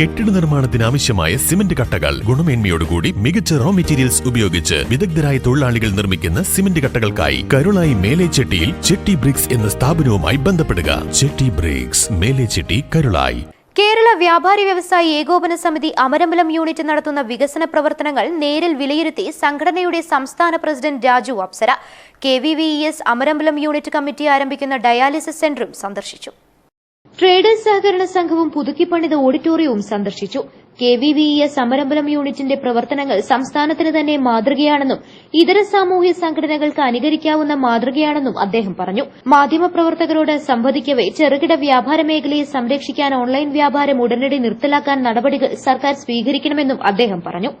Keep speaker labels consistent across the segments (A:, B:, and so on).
A: കെട്ടിട നിർമ്മാണത്തിന് ആവശ്യമായ സിമന്റ് കട്ടകൾ. ഗുണമേന്മയോടുകൂടി മികച്ച റോ മെറ്റീരിയൽസ് ഉപയോഗിച്ച് വിദഗ്ധരായ തൊഴിലാളികൾ നിർമ്മിക്കുന്ന സിമന്റ് കട്ടകൾക്കായി കരുളായി മേലേച്ചെട്ടിയിൽ ചെട്ടി ബ്രിക്സ് എന്ന സ്ഥാപനവുമായി ബന്ധപ്പെടുക. ചെട്ടി ബ്രിക്സ് മേലേച്ചെട്ടി കരുളായി.
B: കേരള വ്യാപാരി വ്യവസായി ഏകോപന സമിതി അമരമ്പലം യൂണിറ്റ് നടത്തുന്ന വികസന പ്രവർത്തനങ്ങൾ നേരിൽ വിലയിരുത്തി സംഘടനയുടെ സംസ്ഥാന president Raju Apsara. K V V S Amarambalam unit committee ആരംഭിക്കുന്ന ഡയാലിസിസ് സെന്ററും സന്ദർശിച്ചു. ട്രേഡേഴ്സ് സഹകരണ സംഘവും പുതുക്കിപ്പണിത ഓഡിറ്റോറിയവും സന്ദർശിച്ചു. K V V S Amarambalam യൂണിറ്റിന്റെ പ്രവർത്തനങ്ങൾ സംസ്ഥാനത്തിന് തന്നെ മാതൃകയാണെന്നും ഇതര സാമൂഹ്യ സംഘടനകൾക്ക് അനുകരിക്കാവുന്ന മാതൃകയാണെന്നും അദ്ദേഹം പറഞ്ഞു. മാധ്യമപ്രവർത്തകരോട് സംവദിക്കവെ ചെറുകിട വ്യാപാര മേഖലയെ സംരക്ഷിക്കാൻ ഓൺലൈൻ വ്യാപാരം ഉടനടി നിർത്തലാക്കാൻ നടപടികൾ സർക്കാർ സ്വീകരിക്കണമെന്നും അദ്ദേഹം പറഞ്ഞു.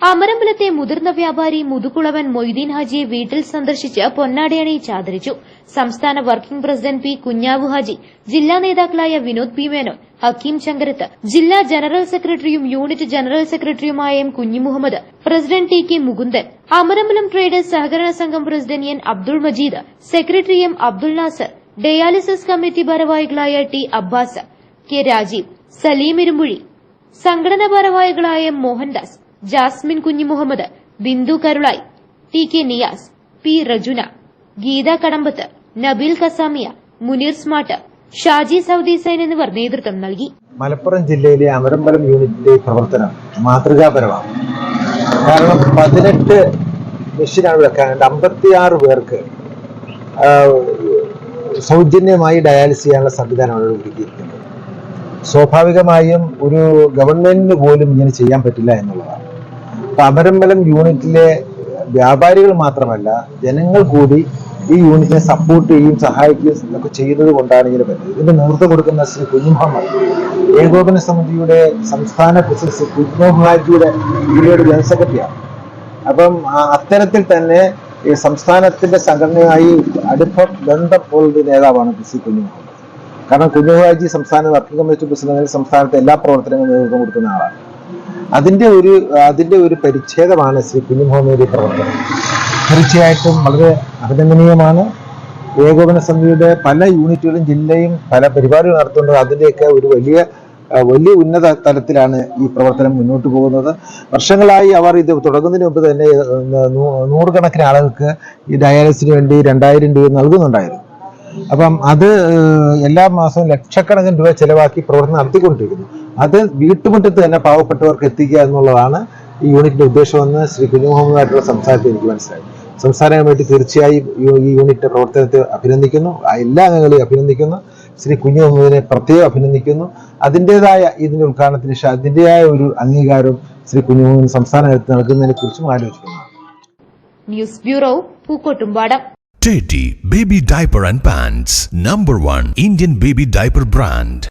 B: അമരമ്പലത്തെ മുതിർന്ന വ്യാപാരി മുതുകുളവൻ മൊയ്തീൻ ഹാജിയെ വീട്ടിൽ സന്ദർശിച്ച് പൊന്നാടയണിയിച്ച് ആദരിച്ചു സംസ്ഥാന working president P Kunhavu Haji ജില്ലാ നേതാക്കളായ വിനോദ് പി മേനോൻ ഹക്കീം ചങ്കരത്ത് ജില്ലാ ജനറൽ സെക്രട്ടറിയും യൂണിറ്റ് ജനറൽ സെക്രട്ടറിയുമായ M Kunhimuhammad president T K Mukundan Amarambalam traders സഹകരണ സംഘം president N Abdul Majeed secretary M Abdul Nasar dialysis committee ഭാരവാഹികളായ ടി അബ്ബാസ് കെ രാജീവ് സലീം ഇരുമ്പുഴി സംഘടനാ ഭാരവാഹികളായ Mohandas Jasmin Kunhi Muhammad Bindu Karulai T K Niyas P Rejuna Geetha Kadambath Nabeel Kasamiya Muneer smart Shaji Saudi Sain എന്നിവർ നേതൃത്വം നൽകി.
C: മലപ്പുറം ജില്ലയിലെ അമരമ്പലം യൂണിറ്റിന്റെ പ്രവർത്തനം മാതൃകാപരമാണ്. കാരണം പതിനെട്ട് മെഷീനാണ് വെക്കാനുണ്ട് അമ്പത്തിയാറ് പേർക്ക് സൗജന്യമായി ഡയാലിസിസ് ചെയ്യാനുള്ള സംവിധാനമാണ് ഒരുക്കിയിരിക്കുന്നത്. സ്വാഭാവികമായും ഒരു ഗവൺമെന്റിന് പോലും ഇങ്ങനെ ചെയ്യാൻ പറ്റില്ല എന്നുള്ളതാണ്. അപ്പൊ അമരമ്പലം യൂണിറ്റിലെ വ്യാപാരികൾ മാത്രമല്ല ജനങ്ങൾ കൂടി ഈ യൂണിറ്റിനെ സപ്പോർട്ട് ചെയ്യുകയും സഹായിക്കുകയും ഒക്കെ ചെയ്യുന്നത് കൊണ്ടാണ് പറ്റും പറ്റുന്നത് ഇതിന്റെ നേതൃത്വം കൊടുക്കുന്ന ശ്രീ കുഞ്ഞുമുഹമ്മദ് ഏകോപന സമിതിയുടെ സംസ്ഥാന പ്രസിഡന്റ് ശ്രീ കുഞ്ഞുമുഹാജിയുടെ ജില്ലയുടെ ജനറൽ സെക്രട്ടറിയാണ്. അപ്പം അത്തരത്തിൽ തന്നെ ഈ സംസ്ഥാനത്തിന്റെ സംഘടനയായി അടുപ്പം ബന്ധം ഉള്ള നേതാവാണ് ശ്രീ കുഞ്ഞുമുഹമ്മദ് കാരണം കുഞ്ഞുഹാജി സംസ്ഥാന വർക്കിംഗ് കമ്മിറ്റി പ്രസിഡന്റ് സംസ്ഥാനത്തെ എല്ലാ പ്രവർത്തനങ്ങളും നേതൃത്വം കൊടുക്കുന്ന ആളാണ്. അതിന്റെ ഒരു അതിന്റെ ഒരു പരിച്ഛേദമാണ് ശ്രീ കുഞ്ഞുമുഹമ്മദിന്റെ പ്രവർത്തനം. തീർച്ചയായിട്ടും വളരെ അഭിനന്ദനീയമാണ്. ഏകോപന സമിതിയുടെ പല യൂണിറ്റുകളും ജില്ലയും പല പരിപാടികൾ നടത്തുന്നത് അതിന്റെയൊക്കെ ഒരു വലിയ വലിയ ഉന്നത തലത്തിലാണ് ഈ പ്രവർത്തനം മുന്നോട്ട് പോകുന്നത്. വർഷങ്ങളായി അവർ ഇത് തുടങ്ങുന്നതിന് മുമ്പ് തന്നെ നൂറുകണക്കിന് ആളുകൾക്ക് ഈ ഡയാലിസിന് വേണ്ടി രണ്ടായിരം രൂപ നൽകുന്നുണ്ടായിരുന്നു. അപ്പം അത് എല്ലാ മാസവും ലക്ഷക്കണക്കിന് രൂപ ചെലവാക്കി പ്രവർത്തനം നടത്തിക്കൊണ്ടിരിക്കുന്നു. അത് വീട്ടുമുറ്റത്ത് തന്നെ പാവപ്പെട്ടവർക്ക് എത്തിക്കുക എന്നുള്ളതാണ് ഈ യൂണിറ്റിന്റെ ഉദ്ദേശമെന്ന് ശ്രീ കുഞ്ഞുമുഹമ്മദായിട്ടുള്ള സംസാരത്തിൽ എനിക്ക് മനസ്സിലായി. സംസ്ഥാന കമ്മിറ്റി തീർച്ചയായും ഈ- യൂണിറ്റ് യൂണിറ്റിന്റെ പ്രവർത്തനത്തെ അഭിനന്ദിക്കുന്നു. ആ എല്ലാ അംഗങ്ങളെയും അഭിനന്ദിക്കുന്നു. ശ്രീ കുഞ്ഞു മുഹമ്മദിനെ പ്രത്യേകം അഭിനന്ദിക്കുന്നു. അതിന്റെതായ ഇതിന്റെ ഉദ്ഘാടനത്തിന് ശേഷം അതിന്റെതായ ഒരു അംഗീകാരം ശ്രീ കുഞ്ഞു മുഹമ്മദ് സംസ്ഥാന തലത്തിൽ നൽകുന്നതിനെ കുറിച്ചും ആലോചിക്കുന്നു.
B: News bureau Pookkottumpadam.
A: Teddy Baby Diaper and Pants Number 1 Indian Baby Diaper Brand